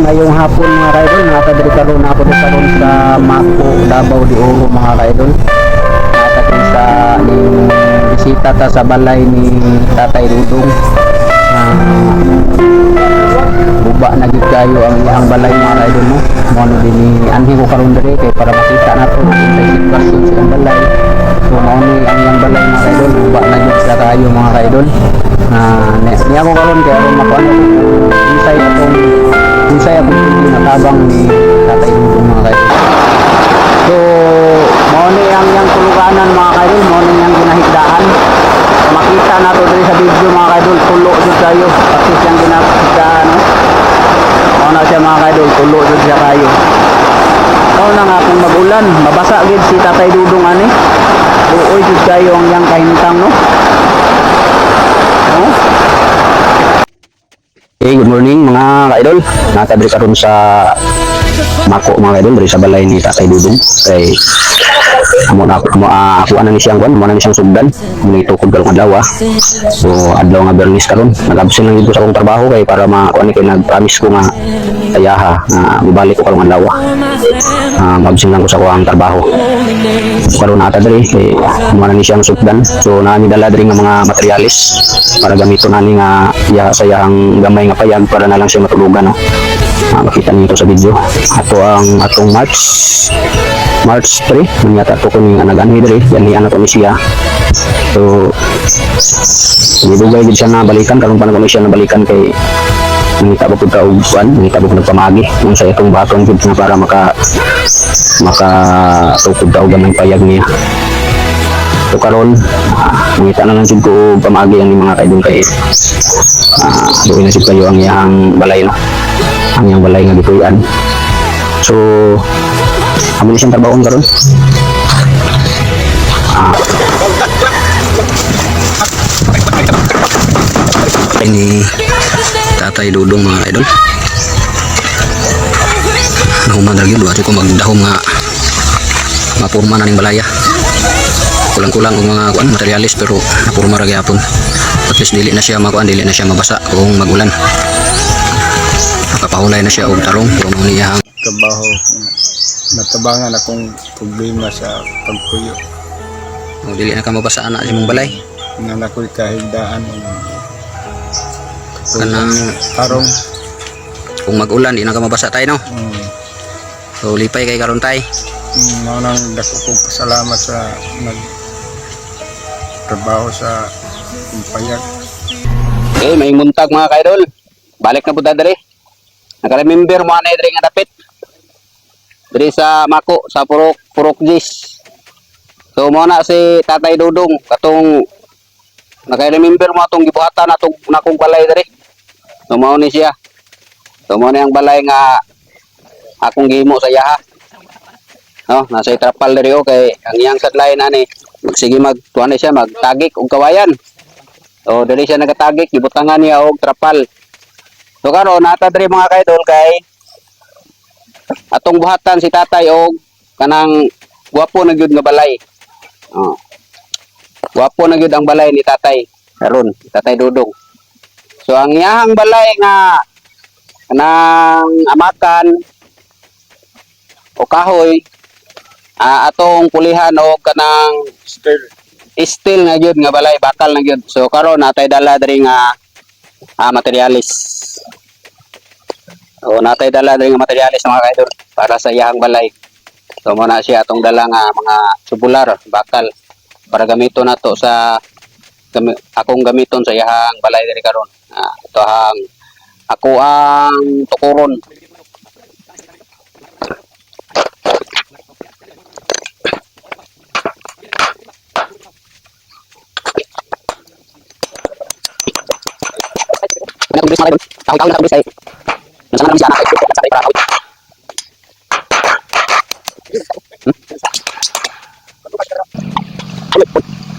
Ngayong hapon mga kaidol, nakadali karon ako dito karon sa Mako, Davao de Oro mga kaidol. Nakadali sa ni bisita ta sa balay ni Tatay Dudong. Ah, buba na gid kayo ang iyang balay mga kaidol mo. Mo na din ni anhi ko karon diri kay para makita nato sa sitwasyon sa balay. So mao ni ang iyang balay mga kaidol, buba na gid kayo mga kaidol. Ah, ni, ni ako karon kay aron makuan ako kung insay atong natabang ni Tatay Dudong mga kaidol. So, mao ni ang yang tuluganan mga kaidol, mao ni yang ginahigdaan. Makita nato diri sa video mga kaidol, tulo jud kayo pati siyang ginahigdaan. No? Mao na siya mga kaidol, tulo jud siya kayo. Mao na nga kung magulan, mabasa gid si Tatay Dudong ani. Uoy jud kayo ang yang kahintang no. No? Hey, good morning mga ka-idol. Nakadiri karon sa Mako mga ka-idol, sa balay ni Tatay Dudong. Kay amo na ako uh, ako ana ni siyang kwan, mo na ni siyang sugdan. Muni tukod karong adlaw. ah. So adlaw nga Bernis karon, nag-absent lang dito sa akong trabaho kay para makuha ni kay nag-promise ko nga ayaha na mibalik ko karong adlaw. Ah, mag-absent lang ko sa akong trabaho. Karon na ata diri kay mo na ni siyang sugdan. So naa ni dala diri nga mga materialis para gamiton ani nga iya sa iyang gamay nga payag para na lang siya matulugan no. Ah, makita niyo sa video. Ato ang atong March March 3 nung yata to kung nag-anhi diri yan ni anak siya. So Nidugay gid siya na balikan karon pa na siya na balikan kay nangita ba pud ka og kuan nangita ba pud nagpamagi kung sa itong baton gid na para maka maka tukod og gamay payag niya. So karon mangita na lang jud ko pamagi ang mga kaidol kay ah doon na jud kayo ang iyang balay no. Ang iyang balay nga gipuy-an. So ni siyang trabaho karon. Ah. Ini Tatay Dudong mga idol. Nahuman lagi dua ko magdahom nga mapurma na ning balaya kulang-kulang kung mga kuan materialis pero napurma ra gyapon at least dili na siya makuan dili na siya mabasa kung magulan nakapahulay na siya og tarong mo niya ang trabaho natabangan akong problema sa pagpuyo. Oh, dili na ka mabasa ana sa imong balay. Nga nakoy kahigdaan ng kanang tarong kung magulan di na ka mabasa tayo no? Mm, so lipay kay karon tay. Mm, mao nang dako kong pasalamat sa nag trabaho sa payag. Okay, may muntag mga kaidol. Balik na po ta diri. Naka-remember mo na nga dapit. Diri sa Mako, sa Purok Purok Jis. So mo na si Tatay Dudong katong naka-remember mo atong gibuhatan atong nakong balay diri. So mao ni siya. So mo ni ang balay nga akong gihimo sa yaha. No, nasa itrapal diri o kay ang iyang sadlayan ani magsige mag tuwan na siya magtagik og kawayan. So dili siya nagatagik, gibutangan niya og trapal. So karon nata diri mga kaidol kay atong buhatan si tatay og kanang gwapo na gyud nga balay. Oh. Gwapo na gyud ang balay ni tatay karon, tatay Dudong. So ang iyahang balay nga kanang amakan o kahoy ah, atong pulihan og kanang still steel nga gyud nga balay bakal na gyud so karon natay dala diri nga ah, materialis o natay dala diri nga materialis mga kaidol para sa iyang balay. So mo na siya atong dala nga mga tubular bakal para gamiton nato sa gami, akong gamiton sa iyang balay diri karon. Ah, ito ang ako ang tukuron. Nakabis mga kaidol. Ay isa naman siya na. Sa kay Prahoy. Hmm?